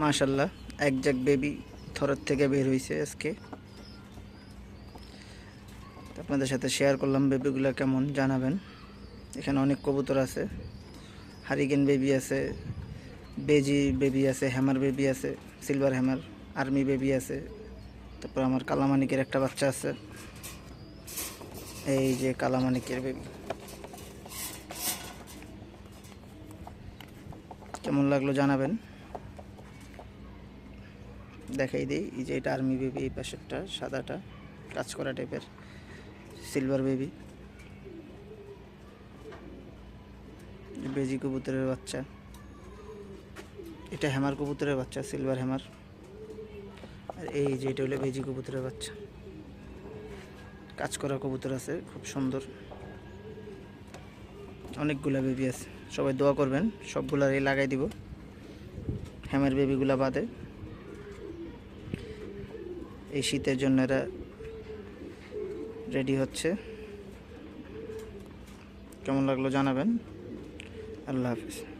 মাশাল্লাহ, এক জাক বেবি থরের থেকে বের হয়েছে আজকে। আপনাদের সাথে শেয়ার করলাম বেবিগুলো কেমন জানাবেন। এখানে অনেক কবুতর আছে, হারিকেন বেবি আছে, বেজি বেবি আছে, হ্যামার বেবি আছে, সিলভার হ্যামার, আর্মি বেবি আছে, তারপর আমার কালামানিকের একটা বাচ্চা আছে। এই যে কালামানিকের বেবি। কেমন লাগল জানাবেন? দেখাই দিই। এই যে এটা আর্মি বেবি, এই পাশেরটা, সাদাটা কাজ করা টাইপের সিলভার বেবি। বেজি কবুতরের বাচ্চা। এটা হ্যামার কবুতরের বাচ্চা সিলভার হ্যামার আর এই যে এটা হলো বেজি কবুতরের বাচ্চা। কাজ করা কবুতর আছে, খুব সুন্দর। অনেকগুলা বেবি আছে। সবাই দোয়া করবেন সবগুলার এই লাগাই দিব। হ্যামের বেবিগুলা বাদে। এই শীতের জন্য এরা রেডি হচ্ছে। কেমন লাগল জানাবেন। আল্লাহ হাফিজ।